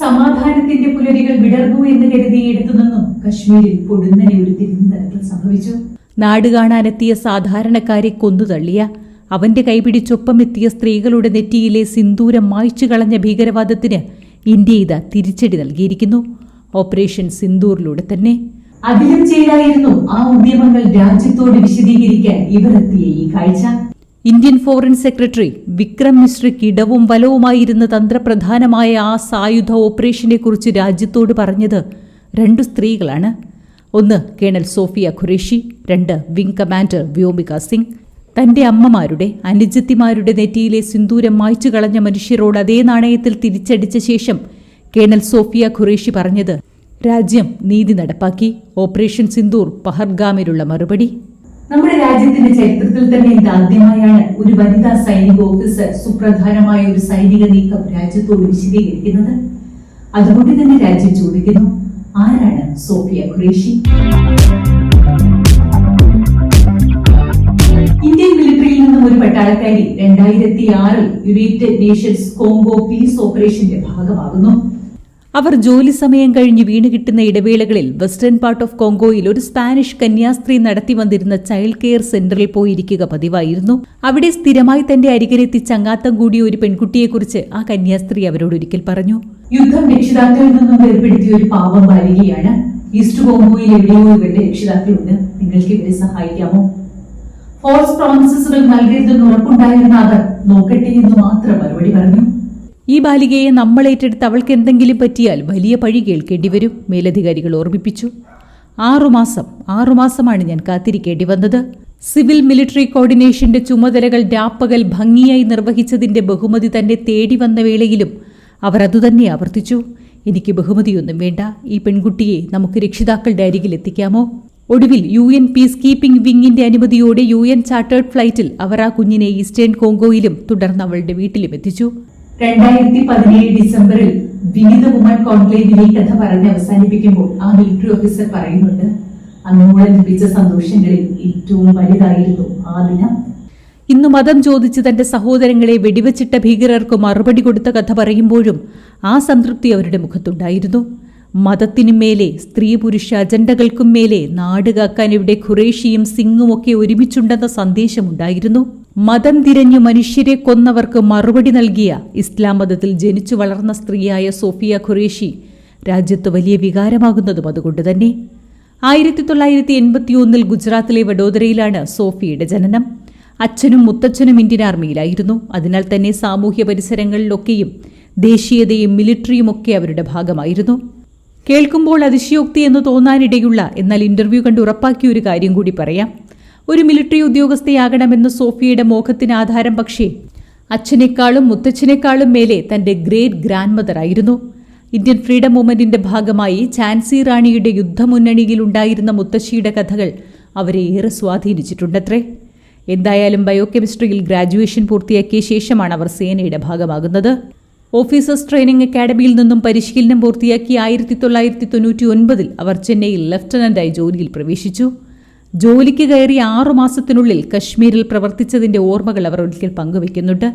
സമാധാനത്തിന്റെ പുലരികൾ വിടർന്നു എന്ന് കരുതിയെടുത്തു നിന്നും കശ്മീരിൽ പൊടുന്നനെ ഒരു തിരുവനന്തപുരത്ത് സംഭവിച്ചു. നാട് കാണാനെത്തിയ സാധാരണക്കാരെ കൊന്നുതള്ളിയ അവന്റെ കൈപിടിച്ചൊപ്പമെത്തിയ സ്ത്രീകളുടെ നെറ്റിയിലെ സിന്ദൂരം മായ്ച്ചു കളഞ്ഞ ഭീകരവാദത്തിന് ഇന്ത്യ ഇതാ തിരിച്ചടി നൽകിയിരിക്കുന്നു. ഓപ്പറേഷൻ സിന്ദൂറിലൂടെ തന്നെ. അതിലും ചെയ്തായിരുന്നു ആ ഉദ്യമങ്ങൾ രാജ്യത്തോട് വിശദീകരിക്കാൻ ഇവരെത്തിയ ഈ കാഴ്ച. ഇന്ത്യൻ ഫോറിൻ സെക്രട്ടറി വിക്രം മിശ്രയ്ക്ക് ഇടവും വലവുമായിരുന്ന തന്ത്രപ്രധാനമായ ആ സായുധ ഓപ്പറേഷനെക്കുറിച്ച് രാജ്യത്തോട് പറഞ്ഞത് രണ്ടു സ്ത്രീകളാണ്. ഒന്ന് കേണൽ സോഫിയ ഖുറേഷി രണ്ട് വിംഗ് കമാൻഡർ വ്യോമിക സിംഗ്. തന്റെ അമ്മമാരുടെ അനുജത്തിമാരുടെ നെറ്റിയിലെ സിന്ദൂരം മായ്ച്ചു കളഞ്ഞ മനുഷ്യരോട് അതേ നാണയത്തിൽ തിരിച്ചടിച്ച ശേഷം കേണൽ സോഫിയ ഖുറേഷി പറഞ്ഞത് രാജ്യം നീതി നടപ്പാക്കി ഓപ്പറേഷൻ സിന്ദൂർ പഹർഗാമിലുള്ള മറുപടി. നമ്മുടെ രാജ്യത്തിന്റെ ചരിത്രത്തിൽ തന്നെ ഇത് ആദ്യമായാണ് ഒരു വനിതാ സൈനിക ഓഫീസർ സുപ്രധാനമായ ഒരു സൈനിക നീക്കം രാജ്യത്തോട് വിശദീകരിക്കുന്നത്. അതുകൊണ്ട് തന്നെ രാജ്യം ചോദിക്കുന്നു ആരാണ് സോഫിയ ഖുറേഷി? ഇന്ത്യൻ മിലിറ്ററിയിൽ നിന്നും ഒരു പട്ടാളക്കാരി രണ്ടായിരത്തി ആറിൽ യുണൈറ്റഡ് നേഷൻസ് കോംബോ പീസ് ഓപ്പറേഷന്റെ ഭാഗമാകുന്നു. അവർ ജോലി സമയം കഴിഞ്ഞ് വീണ് കിട്ടുന്ന ഇടവേളകളിൽ വെസ്റ്റേൺ പാർട്ട് ഓഫ് കോങ്കോയിൽ ഒരു സ്പാനിഷ് കന്യാസ്ത്രീ നടത്തി വന്നിരുന്ന ചൈൽഡ് കെയർ സെന്ററിൽ പോയിരിക്കുക പതിവായിരുന്നു. അവിടെ സ്ഥിരമായി തന്റെ അരികിലെത്തി ചങ്ങാത്തം കൂടിയ ഒരു പെൺകുട്ടിയെക്കുറിച്ച് ആ കന്യാസ്ത്രീ അവരോട് ഒരിക്കൽ പറഞ്ഞു. യുദ്ധം രക്ഷിതാക്കളിൽ നിന്നും വേർപെടുത്തിയ ഒരു പാവം ബാലികയാണ് ഈസ്റ്റ് കോങ്കോയിൽ എവിടെയോ ഇവരുടെ രക്ഷിതാക്കളുണ്ട്. നിങ്ങൾക്ക് ഇവരെ സഹായിക്കാമോ? ഫോൾസ് പ്രോമിസസുകൾ നൽകരുതെന്ന് ഉറപ്പുണ്ടായിരുന്ന അവർ നോക്കട്ടെ എന്ന് മാത്രം മറുപടി പറഞ്ഞു. ഈ ബാലികയെ നമ്മൾ ഏറ്റെടുത്ത് അവൾക്ക് എന്തെങ്കിലും പറ്റിയാൽ വലിയ പഴി കേൾക്കേണ്ടി വരും മേലധികാരികൾ ഓർമ്മിപ്പിച്ചു. ആറുമാസം ആറുമാസമാണ് ഞാൻ കാത്തിരിക്കേണ്ടി വന്നത്. സിവിൽ മിലിറ്ററി കോർഡിനേഷന്റെ ചുമതലകൾ രാപ്പകൽ ഭംഗിയായി നിർവഹിച്ചതിന്റെ ബഹുമതി തന്നെ തേടി വന്ന വേളയിലും അവർ അതുതന്നെ ആവർത്തിച്ചു. എനിക്ക് ബഹുമതിയൊന്നും വേണ്ട ഈ പെൺകുട്ടിയെ നമുക്ക് രക്ഷിതാക്കളുടെ അരികിൽ എത്തിക്കാമോ? ഒടുവിൽ യു എൻ പീസ് കീപ്പിംഗ് വിങ്ങിന്റെ അനുമതിയോടെ യു എൻ ചാർട്ടേഡ് ഫ്ലൈറ്റിൽ അവർ ആ കുഞ്ഞിനെ ഈസ്റ്റേൺ കോങ്കോയിലും തുടർന്ന് അവളുടെ വീട്ടിലും എത്തിച്ചു. രണ്ടായിരത്തി പതിനേഴ് ഡിസംബറിൽ വിനിത വുമൺ കോൺക്ലേവിലെ കഥ പറഞ്ഞ് അവസാനിപ്പിക്കുമ്പോൾ ആ മിലിറ്ററി ഓഫീസർ പറയുന്നുണ്ട് അന്നോളം ലഭിച്ച സന്തോഷങ്ങളിൽ ഏറ്റവും വലുതായിരുന്നു ആ ദിനം. ഇന്ന് മതം ചോദിച്ച് തന്റെ സഹോദരങ്ങളെ വെടിവെച്ചിട്ട ഭീകരർക്ക് മറുപടി കൊടുത്ത കഥ പറയുമ്പോഴും ആ സംതൃപ്തി അവരുടെ മുഖത്തുണ്ടായിരുന്നു. മതത്തിനും മേലെ സ്ത്രീ പുരുഷ അജണ്ടകൾക്കും മേലെ നാട് കാക്കാൻ ഇവിടെ ഖുറേഷിയും സിംഗും ഒക്കെ ഒരുമിച്ചുണ്ടെന്ന സന്ദേശമുണ്ടായിരുന്നു. മതം തിരഞ്ഞു മനുഷ്യരെ കൊന്നവർക്ക് മറുപടി നൽകിയ ഇസ്ലാം മതത്തിൽ ജനിച്ചു വളർന്ന സ്ത്രീയായ സോഫിയ ഖുറേഷി രാജ്യത്ത് വലിയ വികാരമാകുന്നതും അതുകൊണ്ട് തന്നെ. ആയിരത്തി തൊള്ളായിരത്തി എൺപത്തി ഒന്നിൽ ഗുജറാത്തിലെ വഡോദരയിലാണ് സോഫിയുടെ ജനനം. അച്ഛനും മുത്തച്ഛനും ഇന്ത്യൻ ആർമിയിലായിരുന്നു. അതിനാൽ തന്നെ സാമൂഹ്യ പരിസരങ്ങളിലൊക്കെയും ദേശീയതയും മിലിറ്ററിയും ഒക്കെ അവരുടെ ഭാഗമായിരുന്നു. കേൾക്കുമ്പോൾ അതിശയോക്തി എന്ന് തോന്നാനിടയുള്ള എന്നാൽ ഇന്റർവ്യൂ കണ്ട് ഉറപ്പാക്കിയ ഒരു കാര്യം കൂടി പറയാം. ഒരു മിലിറ്ററി ഉദ്യോഗസ്ഥയാകണമെന്ന സോഫിയയുടെ മോഹത്തിന് ആധാരം പക്ഷേ അച്ഛനേക്കാളും മുത്തച്ഛനേക്കാളും മേലെ തന്റെ ഗ്രേറ്റ് ഗ്രാൻഡ് മദർ ആയിരുന്നു. ഇന്ത്യൻ ഫ്രീഡം മൂവ്മെന്റിന്റെ ഭാഗമായി ഝാൻസി റാണിയുടെ യുദ്ധമുന്നണിയിൽ ഉണ്ടായിരുന്ന മുത്തശ്ശിയുടെ കഥകൾ അവരെ ഏറെ സ്വാധീനിച്ചിട്ടുണ്ടത്രേ. എന്തായാലും ബയോകെമിസ്ട്രിയിൽ ഗ്രാജുവേഷൻ പൂർത്തിയാക്കിയ ശേഷമാണ് അവർ സേനയുടെ ഭാഗമാകുന്നത്. ഓഫീസേഴ്സ് ട്രെയിനിംഗ് അക്കാഡമിയിൽ നിന്നും പരിശീലനം പൂർത്തിയാക്കി ആയിരത്തി തൊള്ളായിരത്തി തൊണ്ണൂറ്റി ഒൻപതിൽ അവർ ചെന്നൈയിൽ ലഫ്റ്റനന്റായി ജോലിയിൽ പ്രവേശിച്ചു. ജോലിക്ക് കയറി ആറുമാസത്തിനുള്ളിൽ കശ്മീരിൽ പ്രവർത്തിച്ചതിന്റെ ഓർമ്മകൾ അവർ ഒരിക്കൽ പങ്കുവെക്കുന്നുണ്ട്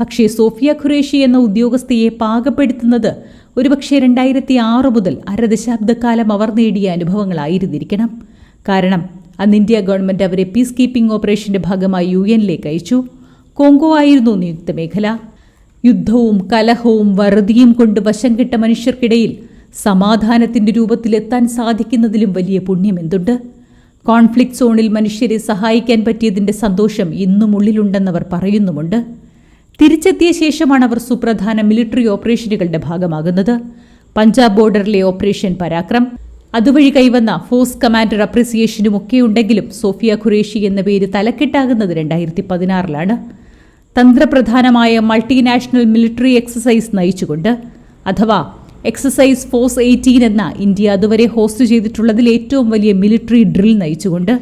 പക്ഷേ സോഫിയ ഖുറേഷി എന്ന ഉദ്യോഗസ്ഥയെ പാകപ്പെടുത്തുന്നത് ഒരുപക്ഷെ രണ്ടായിരത്തി ആറ് മുതൽ അരദശാബ്ദക്കാലം അവർ നേടിയ അനുഭവങ്ങളായിരുന്നിരിക്കണം. കാരണം അന്ന് ഇന്ത്യ ഗവൺമെന്റ് അവരെ പീസ് കീപ്പിംഗ് ഓപ്പറേഷന്റെ ഭാഗമായി യു എന്നിലേക്ക് അയച്ചു. കോങ്കോ ആയിരുന്നു നിയുക്ത മേഖല. യുദ്ധവും കലഹവും വറുതിയും കൊണ്ട് വശം കെട്ട മനുഷ്യർക്കിടയിൽ സമാധാനത്തിന്റെ രൂപത്തിലെത്താൻ സാധിക്കുന്നതിലും വലിയ പുണ്യം എന്തുണ്ട് കോൺഫ്ലിക്റ്റ് സോണിൽ മനുഷ്യരെ സഹായിക്കാൻ പറ്റിയതിന്റെ സന്തോഷം ഇന്നും ഉള്ളിലുണ്ടെന്നവർ പറയുന്നുമുണ്ട്. തിരിച്ചെത്തിയ ശേഷമാണ് അവർ സുപ്രധാന മിലിറ്ററി ഓപ്പറേഷനുകളുടെ ഭാഗമാകുന്നത്. പഞ്ചാബ് ബോർഡറിലെ ഓപ്പറേഷൻ പരാക്രം. അതുവഴി കൈവന്ന ഫോഴ്സ് കമാൻഡർ അപ്രിസിയേഷനും ഒക്കെ ഉണ്ടെങ്കിലും സോഫിയ ഖുറേഷി എന്ന പേര് തലക്കെട്ടാകുന്നത് രണ്ടായിരത്തി പതിനാറിലാണ് തന്ത്രപ്രധാനമായ മൾട്ടിനാഷണൽ മിലിറ്ററി എക്സസൈസ് നയിച്ചുകൊണ്ട് അഥവാ എക്സസൈസ് ഫോഴ്സ് എയ്റ്റീൻ എന്ന ഇന്ത്യ അതുവരെ ഹോസ്റ്റ് ചെയ്തിട്ടുള്ളതിൽ ഏറ്റവും വലിയ മിലിറ്ററി ഡ്രിൽ നയിച്ചുകൊണ്ട്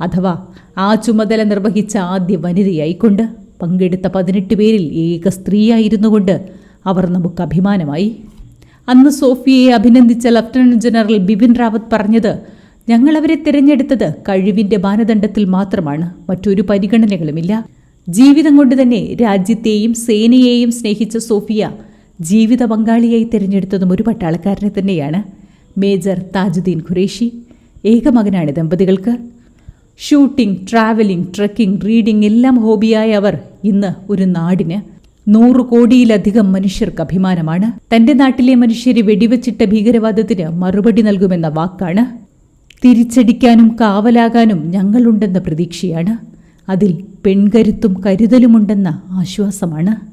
അഥവാ ആ ചുമതല നിർവഹിച്ച ആദ്യ വനിതയായിക്കൊണ്ട് പങ്കെടുത്ത പതിനെട്ട് പേരിൽ ഏക സ്ത്രീയായിരുന്നു കൊണ്ട് അവർ നമുക്ക് അഭിമാനമായി. അന്ന് സോഫിയയെ അഭിനന്ദിച്ച ലഫ്റ്റനന്റ് ജനറൽ ബിപിൻ റാവത്ത് പറഞ്ഞത് ഞങ്ങൾ അവരെ തിരഞ്ഞെടുത്തത് കഴിവിന്റെ മാനദണ്ഡത്തിൽ മാത്രമാണ് മറ്റൊരു പരിഗണനകളുമില്ല. ജീവിതം കൊണ്ട് തന്നെ രാജ്യത്തെയും സേനയെയും സ്നേഹിച്ച സോഫിയ ജീവിത പങ്കാളിയായി തിരഞ്ഞെടുത്തതും ഒരു പട്ടാളക്കാരനെ തന്നെയാണ് മേജർ താജുദ്ദീൻ ഖുറേഷി. ഏകമകനാണ് ദമ്പതികൾക്ക്. ഷൂട്ടിംഗ് ട്രാവലിംഗ് ട്രക്കിംഗ് റീഡിംഗ് എല്ലാം ഹോബിയായ അവർ ഇന്ന് ഒരു നാടിന് നൂറ് കോടിയിലധികം മനുഷ്യർക്ക് അഭിമാനമാണ്. തന്റെ നാട്ടിലെ മനുഷ്യരെ വെടിവെച്ചിട്ട ഭീകരവാദത്തിന് മറുപടി നൽകുമെന്ന വാക്കാണ് തിരിച്ചടിക്കാനും കാവലാകാനും ഞങ്ങളുണ്ടെന്ന പ്രതീക്ഷയാണ്. അതിൽ പെൺകരുത്തും കരുതലുമുണ്ടെന്ന ആശ്വാസമാണ്.